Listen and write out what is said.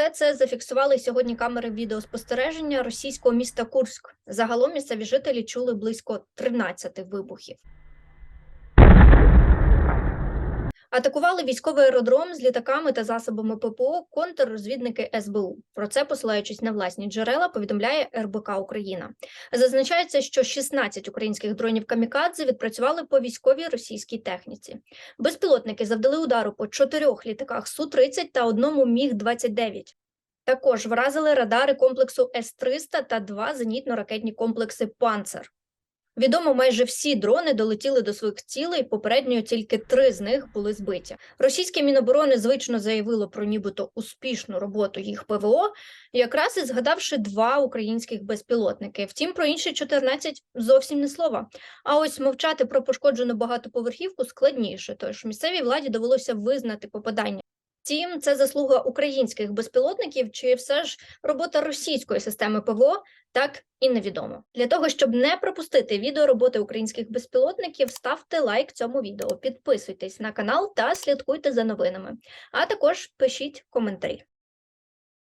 Усе це зафіксували сьогодні камери відеоспостереження російського міста Курськ. Загалом місцеві жителі чули близько 13 вибухів. Атакували військовий аеродром з літаками та засобами ППО контррозвідники СБУ. Про це, посилаючись на власні джерела, повідомляє РБК Україна. Зазначається, що 16 українських дронів камікадзе відпрацювали по військовій російській техніці. Безпілотники завдали удару по чотирьох літаках Су-30 та одному Міг-29. Також вразили радари комплексу С-300 та два зенітно-ракетні комплекси «Панцер». Відомо, майже всі дрони долетіли до своїх цілей. Попередньо тільки три з них були збиті. Російське міноборони звично заявило про нібито успішну роботу їх ПВО, якраз і згадавши два українських безпілотники. Втім, про інші 14 зовсім не слова. А ось мовчати про пошкоджену багатоповерхівку складніше, тож місцевій владі довелося визнати попадання. Втім, це заслуга українських безпілотників, чи все ж робота російської системи ПВО, так і невідомо. Для того щоб не пропустити відео роботи українських безпілотників, ставте лайк цьому відео, підписуйтесь на канал та слідкуйте за новинами. А також пишіть коментарі.